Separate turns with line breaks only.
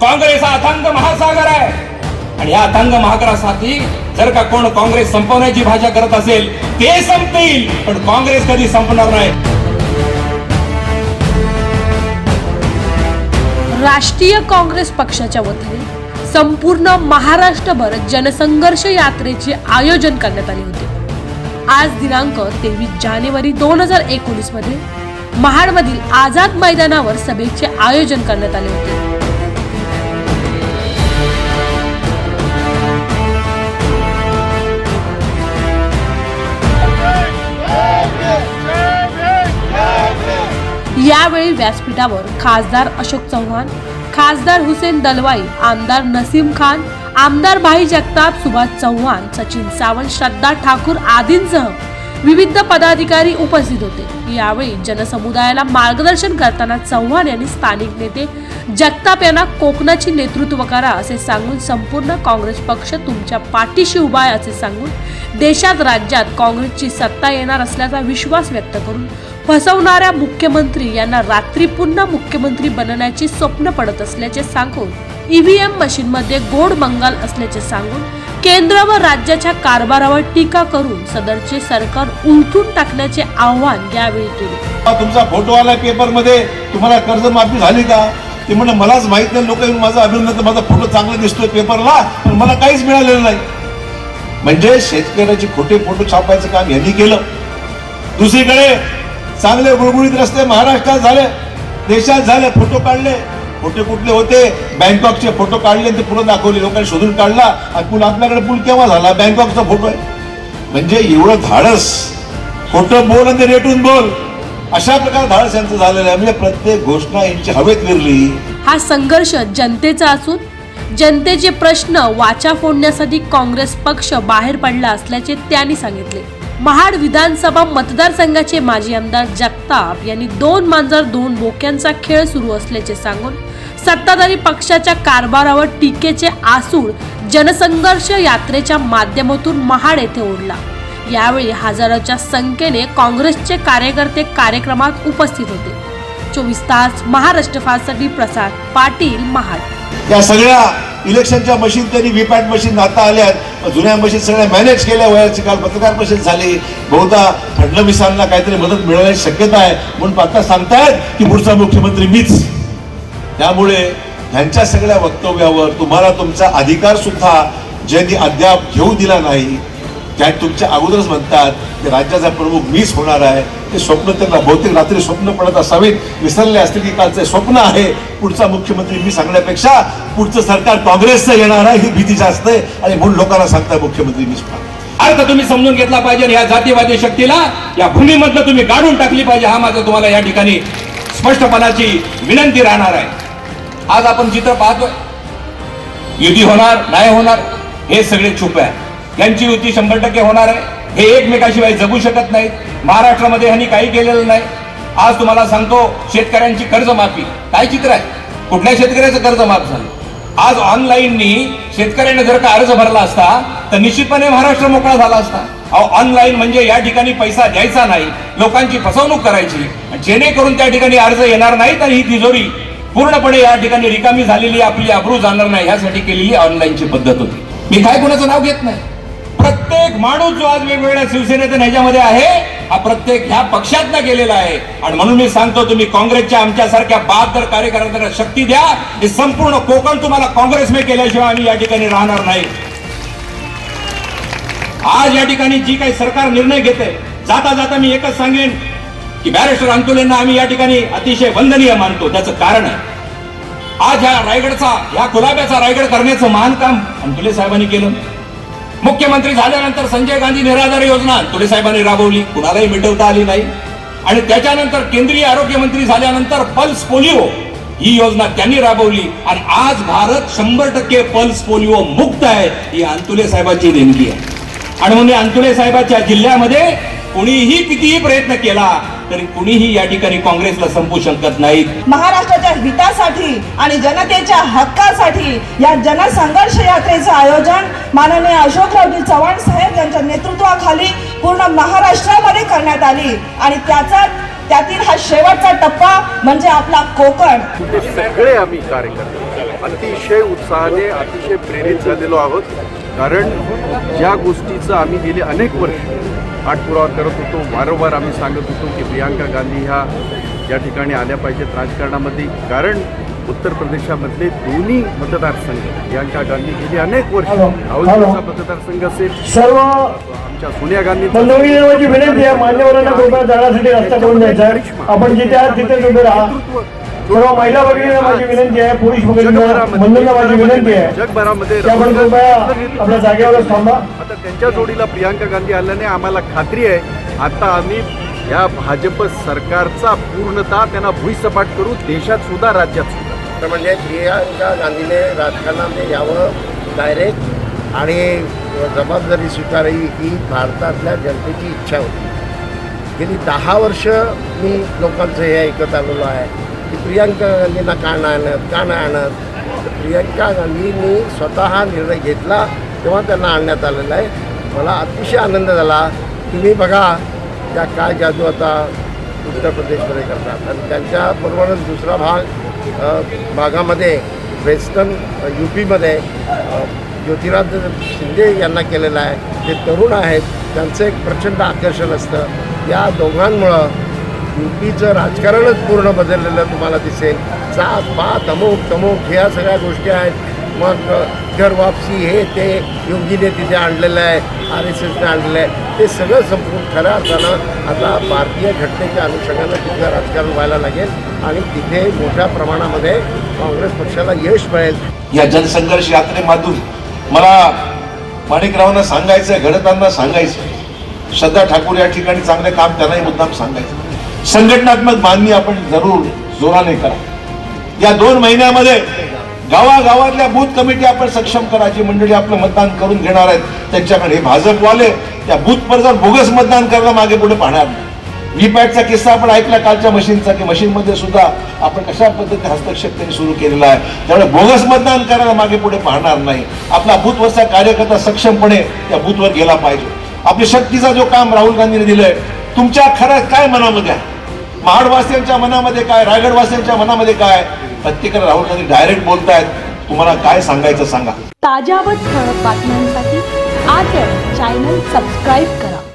काँग्रेस हा अथांग महासागर आहे. आणि या अथांग महासागरासाठी जर का कोण काँग्रेस संपवण्याची भाषा करत असेल ते संपतील पण काँग्रेस कधी संपणार नाही.
राष्ट्रीय काँग्रेस पक्षाच्या वतीने संपूर्ण महाराष्ट्रभर जनसंघर्ष यात्रेचे आयोजन करण्यात आले होते. आज दिनांक तेवीस जानेवारी दोन हजार एकोणीसमध्ये महाडमधील आझाद मैदानावर सभेचे आयोजन करण्यात आले होते. यावेळी व्यासपीठावर खासदार अशोक चव्हाण खासदार हुसेन दलवाई आमदार नसीम खान आमदार भाई जगताप सुभाष चव्हाण सचिन सावंत श्रद्धा ठाकूर आदींसह विविध पदाधिकारी उपस्थित होते. यावेळी जनसमुदायाला मार्गदर्शन करताना चव्हाण यांनी स्थानिक नेते जगताप यांना कोकणाची नेतृत्व करा असे सांगून संपूर्ण काँग्रेस पक्ष तुमच्या पाठीशी उभा आहे असे सांगून देशात राज्यात काँग्रेसची सत्ता येणार असल्याचा विश्वास व्यक्त करून फसवणाऱ्या मुख्यमंत्री यांना रात्री पुन्हा मुख्यमंत्री बनण्याची स्वप्न पडत असल्याचे सांगून ईव्हीएम मशीनमध्ये गोड बंगाल असल्याचे सांगून केंद्र व राज्याच्या कारभारावर टीका करून सदरचे सरकार उलथून टाकण्याचे आव्हान यावेळी केले.
तुमचा फोटो आला पेपरमध्ये तुम्हाला कर्जमाफी झाली का? ते म्हणलं मलाच माहीत नाही. लोक माझा अभिनंदन माझा फोटो चांगला दिसतोय पेपरला पण मला काहीच मिळालेलं नाही. म्हणजे शेतकऱ्याचे खोटे फोटो छापायचं काम यांनी केलं. दुसरीकडे चांगले गुळगुळीत रस्ते महाराष्ट्रात झाले देशात झाले फोटो काढले. फोटो कुठले होते? बँकॉकचे फोटो काढले ते पुढे दाखवले. लोकांनी शोधून काढला. आणि पूल आपल्याकडे पूल केव्हा झाला? बँकॉकचा फोटो आहे. म्हणजे एवढं धाडस. खोटं बोल आणि रेटून बोल. अशा प्रकारे धाडस यांचं झालेलं आहे. म्हणजे प्रत्येक घोषणा यांची हवेत विरली.
हा संघर्ष जनतेचा असून जनतेचे प्रश्न वाचा फोडण्यासाठी काँग्रेस पक्ष बाहेर पडला असल्याचे त्यांनी सांगितले. महाड विधानसभा मतदारसंघाचे माजी आमदार जगताप यांनी दोन मांजर दोन बोक्यांचा खेळ सुरू असल्याचे सांगून सत्ताधारी पक्षाच्या कारभारावर टीकेचे आसूड जनसंघर्ष यात्रेच्या माध्यमातून महाड येथे ओढला. यावेळी हजारोच्या संख्येने काँग्रेसचे कार्यकर्ते कार्यक्रमात उपस्थित होते. चोवीस तास महाराष्ट्र फारसाठी प्रसाद पाटील महाड.
या सगळ्या इलेक्शनच्या मशीन त्यांनी व्हीपॅट मशीन आता आल्यात. जुन्या मशीन सगळ्या मॅनेज केल्या. वयाची काल पत्रकार परिषद झाली. बहुधा फडणवीसांना काहीतरी मदत मिळण्याची शक्यता आहे. म्हणून आता सांगतायत की पुढचा मुख्यमंत्री मीच. त्यामुळे ह्यांच्या सगळ्या वक्तव्यावर तुम्हाला तुमचा अधिकार सुद्धा ज्यांनी अद्याप घेऊ दिला नाही त्या तुमच्या अगोदरच म्हणतात की राज्याचा प्रमुख मीच होणार आहे ते स्वप्न त्यांना बहुतेक रात्री स्वप्न पडत असावेत. विसरले असतील की कालचं स्वप्न आहे पुढचा मुख्यमंत्री मी सांगण्यापेक्षा पुढचं सरकार काँग्रेसचं येणार आहे ही भीती जास्त आहे. आणि म्हणून लोकांना सांगता मुख्यमंत्री मीच
अर्थ तुम्ही समजून घेतला पाहिजे आणि या जातीवादी शक्तीला या भूमीमधनं तुम्ही काढून टाकली पाहिजे हा माझा तुम्हाला या ठिकाणी स्पष्टपणाची विनंती राहणार आहे. आज आपण चित्र पाहतोय युती होणार नाही होणार हे सगळे छुप आहे. यांची युती शंभर टक्के होणार आहे. हे एकमेकाशिवाय जगू शकत नाहीत. महाराष्ट्रामध्ये ह्यांनी काही केलेलं नाही. आज तुम्हाला सांगतो शेतकऱ्यांची कर्जमाफी. काय चित्र आहे? कुठल्या शेतकऱ्याचं कर्ज माफ झालं? आज ऑनलाईननी शेतकऱ्याने जर का अर्ज भरला असता तर निश्चितपणे महाराष्ट्र मोकळा झाला असता. अहो ऑनलाईन म्हणजे या ठिकाणी पैसा द्यायचा नाही. लोकांची फसवणूक करायची. जेणेकरून त्या ठिकाणी अर्ज येणार नाही तर ही तिजोरी पूर्णपणे या ठिकाणी रिकामी झालेली आपली अब्रू जाणार नाही यासाठी केलेली ऑनलाईनची पद्धत होती. मी काय कुणाचं नाव घेत नाही? प्रत्येक माणूस जो आज वेगवेगळ्या शिवसेनेतून ह्याच्यामध्ये आहे हा प्रत्येक ह्या पक्षातनं गेलेला आहे. आणि म्हणून मी सांगतो तुम्ही काँग्रेसच्या आमच्यासारख्या बहादर कार्यकर्त्यांना शक्ती द्या. हे संपूर्ण कोकण तुम्हाला काँग्रेसमे केल्याशिवाय आम्ही या ठिकाणी राहणार नाही. आज या ठिकाणी जी काही सरकार निर्णय घेते जाता जाता मी एकच सांगेन की बॅरिस्टर अंतुलेंना आम्ही या ठिकाणी अतिशय वंदनीय मानतो. त्याचं कारण आहे आज ह्या रायगडचा ह्या गुलाब्याचा रायगड करण्याचं महान काम अंतुले साहेबांनी केलं. मुख्यमंत्री झाल्यानंतर संजय गांधी निराधार योजना अंतुले साहेबांनी राबवली. कुणालाही मिटवता आली नाही. आणि त्याच्यानंतर केंद्रीय आरोग्य मंत्री झाल्यानंतर पल्स पोलिओ ही योजना त्यांनी राबवली. आणि आज भारत शंभर टक्के पल्स पोलिओ मुक्त आहे ही अंतुले साहेबांची देणगी आहे. आणि म्हणून अंतुले साहेबाच्या जिल्ह्यामध्ये कुणीही कितीही प्रयत्न केला तरी कुणीही या ठिकाणी काँग्रेसला संपू शकत नाहीत.
महाराष्ट्राच्या हितासाठी आणि जनतेच्या हक्कासाठी या जनसंघर्ष यात्रेचं आयोजन माननीय अशोकरावजी चव्हाण साहेब यांच्या नेतृत्वाखाली पूर्ण महाराष्ट्रामध्ये करण्यात आली. आणि त्याचा त्यातील हा शेवटचा टप्पा म्हणजे आपला कोकण.
सगळे आम्ही कार्यकर्ते अतिशय उत्साहाने अतिशय प्रेरित झालेलो आहोत. कारण ज्या गोष्टीचं आम्ही गेली अनेक वर्ष पाठपुरावा करत होतो. वारंवार आम्ही सांगत होतो की प्रियांका गांधी ह्या या ठिकाणी आल्या पाहिजेत राजकारणामध्ये. कारण उत्तर प्रदेशामधले दोन्ही मतदारसंघ प्रियांका गांधी गेली अनेक वर्ष. राहुलजींचा मतदारसंघ असेल.
सर्व
आमच्या सोनिया गांधी
विनंती आहे. मान्यवरांना कृपया जाण्यासाठी रस्ता करून द्यायचा आपण जिथे आहात तिथेच उभे राहा. सर्व महिला भगिनींना माझी विनंती आहे पुरुष भगिनींना बंधूंना माझी विनंती आहे.
जगभरामध्ये
कृपया आपल्या जागेवरच थांबा.
आता त्यांच्या जोडीला प्रियांका गांधी आल्याने आम्हाला खात्री आहे. आता आम्ही या भाजप सरकारचा पूर्णतः त्यांना भुईसपाट करू देशात सुद्धा राज्यात सुद्धा.
तर म्हणजे प्रियांका गांधीने राजकारणामध्ये यावं डायरेक्ट आणि जबाबदारी स्वीकारावी ही भारतातल्या जनतेची इच्छा होती. गेली दहा वर्ष मी लोकांचं हे ऐकत आलेलो आहे. की प्रियांका गांधींना का नाही आणत का नाही आणत? प्रियांका गांधींनी स्वतः निर्णय घेतला तेव्हा त्यांना आणण्यात आलेला आहे. मला अतिशय आनंद झाला. तुम्ही बघा त्या काय जादू आता उत्तर प्रदेशमध्ये करतात. आणि त्यांच्याबरोबरच दुसरा भाग भागामध्ये वेस्टर्न यू पीमध्ये ज्योतिराज शिंदे यांना केलेलं आहे. ते तरुण आहेत. त्यांचं एक प्रचंड आकर्षण असतं. या दोघांमुळं यू पीचं राजकारणच पूर्ण बदललेलं तुम्हाला दिसेल. जात पात अमुक तमुक ह्या सगळ्या गोष्टी आहेत. मग घर वापसी हे ते योगीने तिथे आणलेलं आहे आर एस एसने आणलेलं आहे. ते सगळं संपूर्ण खरं असताना आता भारतीय घटनेच्या अनुषंगानं तिथलं राजकारण व्हायला लागेल आणि तिथे मोठ्या प्रमाणामध्ये काँग्रेस पक्षाला यश मिळेल.
या जनसंघर्ष यात्रेमधून मला माणिकरावांना सांगायचं घडतांना सांगायचं श्रद्धा ठाकूर या ठिकाणी चांगले काम त्यांनाही मुद्दाम सांगायचं संघटनात्मक बांधणी आपण जरूर जोराने करा. या दोन महिन्यामध्ये गावागावातल्या बूथ कमिटी आपण सक्षम करायची मंडळी आपलं मतदान करून घेणार आहेत. त्यांच्याकडे हे भाजपवाले त्या बूथवर जर बोगस मतदान करायला मागे पुढे पाहणार. नाही व्हीपॅटचा किस्सा आपण ऐकला कालच्या मशीनचा की मशीनमध्ये सुद्धा आपण कशा पद्धतीने हस्तक्षेप त्यांनी सुरू केलेला आहे. त्यामुळे बोगस मतदान करायला मागे पुढे पाहणार नाही. आपला बूथवरचा कार्यकर्ता सक्षमपणे त्या बूथवर गेला पाहिजे. आपली शक्तीचा जो काम राहुल गांधीने दिलंय तुमच्या खरं काय मनामध्ये आहे? महाडवासियांच्या मनामध्ये काय रायगडवासियांच्या मनामध्ये काय? प्रत्येकाला राहुल गांधी डायरेक्ट बोलतायत. तुम्हाला काय सांगायचं सांगा.
ताज्या व ठळक बातम्यांसाठी आज चॅनल सबस्क्राईब करा.